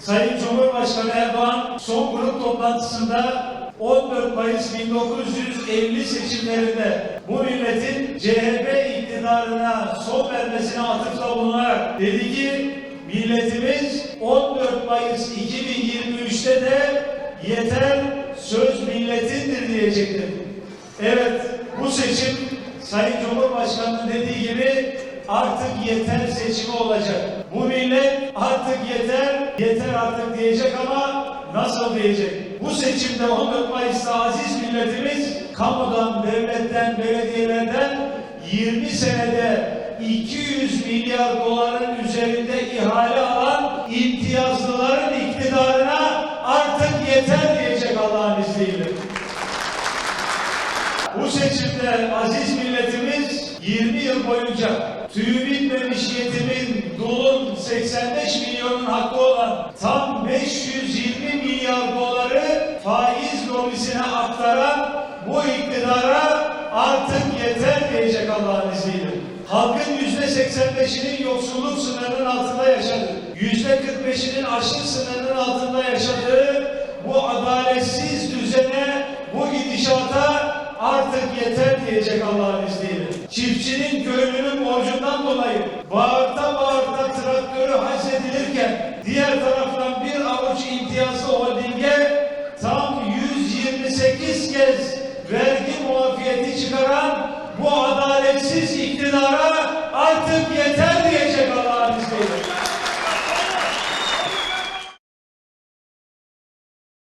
Sayın Cumhurbaşkanı Erdoğan son grup toplantısında 14 Mayıs 1950 seçimlerinde bu milletin CHP iktidarına son vermesine atıfta bulunarak dedi ki milletimiz 14 Mayıs 2023'te de yeter söz milletindir diyecektir. Evet bu seçim Sayın Cumhurbaşkanı'nın dediği gibi artık yeter seçimi olacak. Bu millet artık yeter, yeter artık diyecek ama nasıl diyecek? Bu seçimde 14 Mayıs'ta aziz milletimiz kamudan, devletten, belediyelerden 20 senede 200 milyar doların üzerinde ihale alan imtiyazlıların iktidarına artık yeter diyecek Allah'ın izniyle. Bu seçimde aziz milletimiz 20 yıl boyunca tüyü bitmemiş yetimin, dulun 85 milyonun hakkı olan tam 520 milyar doları faiz lobisine aktaran bu iktidara artık yeter diyecek Allah'ın izniyle. Halkın yüzde 85'inin yoksulluk sınırının altında yaşadığı, yüzde 45'inin açlık sınırının altında yaşadığı bu adaletsiz düzene, bu gidişata artık yeter diyecek Allah'ın izniyle. Çiftçinin köylünün borcundan dolayı bağırta bağırta traktörü hazredilirken diğer taraftan bir avuç imtiyazlı holdinge tam 128 kez vergi muafiyeti çıkaran bu adaletsiz iktidara artık